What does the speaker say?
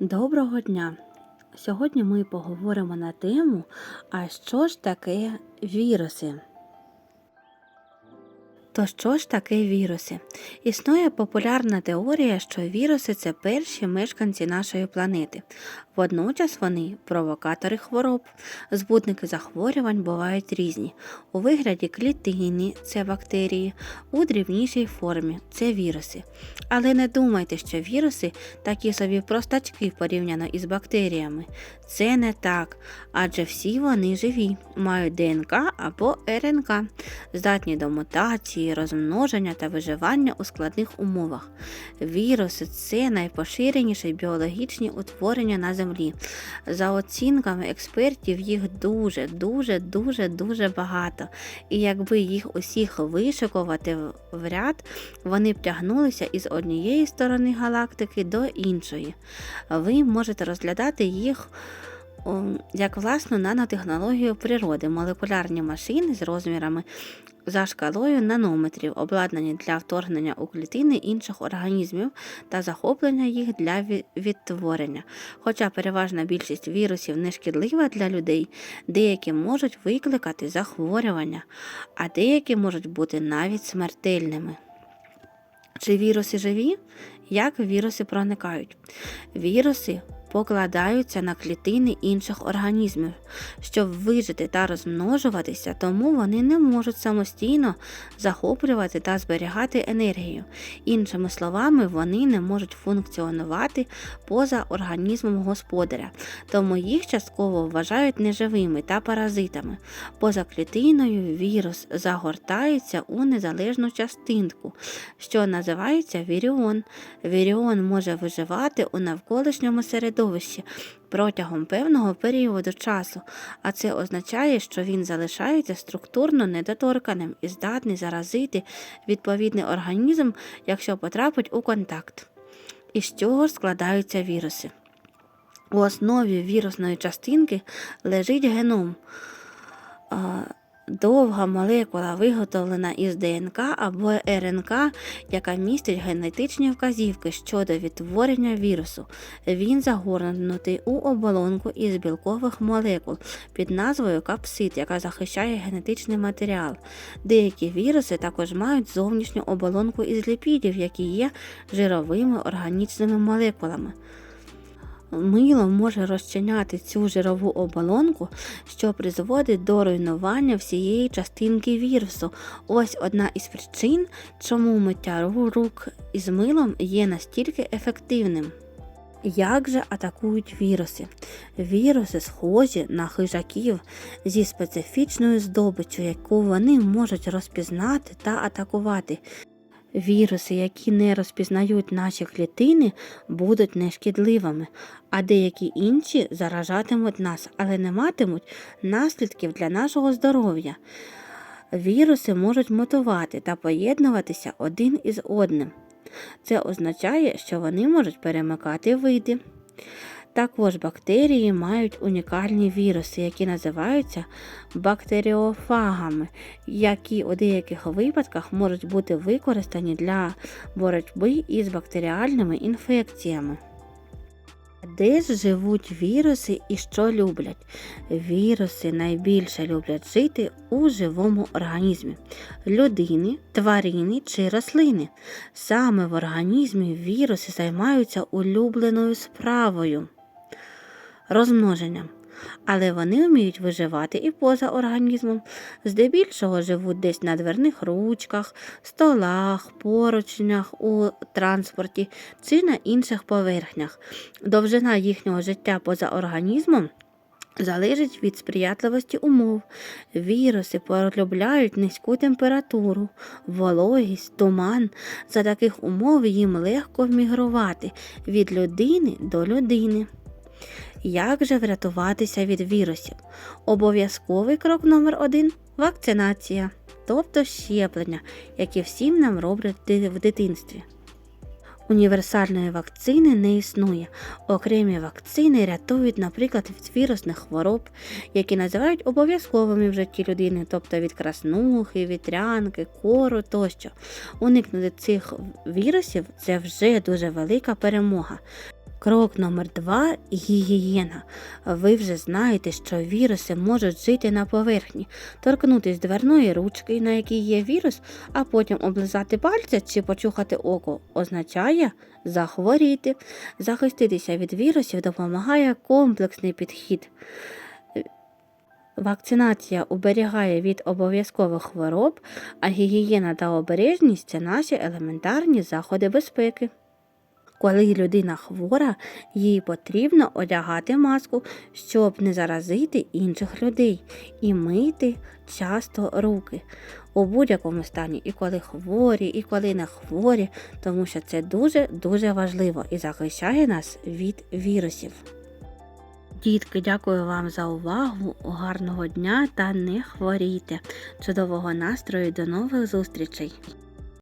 Доброго дня! Сьогодні ми поговоримо на тему, а що ж таке віруси? То що ж таке віруси? Існує популярна теорія, що віруси це перші мешканці нашої планети. Водночас вони провокатори хвороб. Збудники захворювань бувають різні. У вигляді клітини це бактерії, у дрібнішій формі це віруси. Але не думайте, що віруси такі собі простачки порівняно із бактеріями. Це не так, адже всі вони живі, мають ДНК або РНК, здатні до мутації, розмноження та виживання у складних умовах. Віруси це найпоширеніші біологічні утворення на землі. За оцінками експертів, їх дуже, дуже, дуже, дуже багато. І якби їх усіх вишикувати в- ряд, вони б тягнулися із однієї сторони галактики до іншої. Ви можете розглядати їх як власну нанотехнологію природи, молекулярні машини з розмірами за шкалою нанометрів, обладнані для вторгнення у клітини інших організмів та захоплення їх для відтворення. Хоча переважна більшість вірусів не шкідлива для людей, деякі можуть викликати захворювання, а деякі можуть бути навіть смертельними. Чи віруси живі? Як віруси проникають? Віруси покладаються на клітини інших організмів, щоб вижити та розмножуватися, тому вони не можуть самостійно захоплювати та зберігати енергію. Іншими словами, вони не можуть функціонувати поза організмом господаря, тому їх частково вважають неживими та паразитами. Поза клітиною вірус загортається у незалежну частинку, що називається віріон. Віріон може виживати у навколишньому середовищі протягом певного періоду часу, а це означає, що він залишається структурно недоторканим і здатний заразити відповідний організм, якщо потрапить у контакт. Із чого складаються віруси? У основі вірусної частинки лежить геном. Довга молекула виготовлена із ДНК або РНК, яка містить генетичні вказівки щодо відтворення вірусу. Він загорнутий у оболонку із білкових молекул під назвою капсид, яка захищає генетичний матеріал. Деякі віруси також мають зовнішню оболонку із ліпідів, які є жировими органічними молекулами. Мило може розчиняти цю жирову оболонку, що призводить до руйнування всієї частинки вірусу. Ось одна із причин, чому миття ру- рук із милом є настільки ефективним. Як же атакують віруси? Віруси схожі на хижаків зі специфічною здобиччю, яку вони можуть розпізнати та атакувати. Віруси, які не розпізнають наші клітини, будуть нешкідливими, а деякі інші заражатимуть нас, але не матимуть наслідків для нашого здоров'я. Віруси можуть мутувати та поєднуватися один із одним. Це означає, що вони можуть перемикати види. Також бактерії мають унікальні віруси, які називаються бактеріофагами, які у деяких випадках можуть бути використані для боротьби із бактеріальними інфекціями. Де ж живуть віруси і що люблять? Віруси найбільше люблять жити у живому організмі людини, тварини чи рослини. Саме в організмі віруси займаються улюбленою справою розмноженням. Але вони вміють виживати і поза організмом. Здебільшого живуть десь на дверних ручках, столах, поручнях у транспорті чи на інших поверхнях. Довжина їхнього життя поза організмом залежить від сприятливості умов. Віруси полюбляють низьку температуру, вологість, туман. За таких умов їм легко мігрувати від людини до людини. Як же врятуватися від вірусів? Обов'язковий крок номер один вакцинація, тобто щеплення, які всім нам роблять в дитинстві. Універсальної вакцини не існує. Окремі вакцини рятують, наприклад, від вірусних хвороб, які називають обов'язковими в житті людини, тобто від краснухи, вітрянки, кору тощо. Уникнути цих вірусів це вже дуже велика перемога. Крок номер два гігієна. Ви вже знаєте, що віруси можуть жити на поверхні, торкнутись дверної ручки, на якій є вірус, а потім облизати пальця чи почухати око, означає захворіти. Захиститися від вірусів допомагає комплексний підхід. Вакцинація уберігає від обов'язкових хвороб, а гігієна та обережність це наші елементарні заходи безпеки. Коли людина хвора, їй потрібно одягати маску, щоб не заразити інших людей, і мити часто руки у будь-якому стані, і коли хворі, і коли не хворі, тому що це дуже дуже важливо і захищає нас від вірусів. Дітки, дякую вам за увагу. Гарного дня та не хворійте. Чудового настрою до нових зустрічей!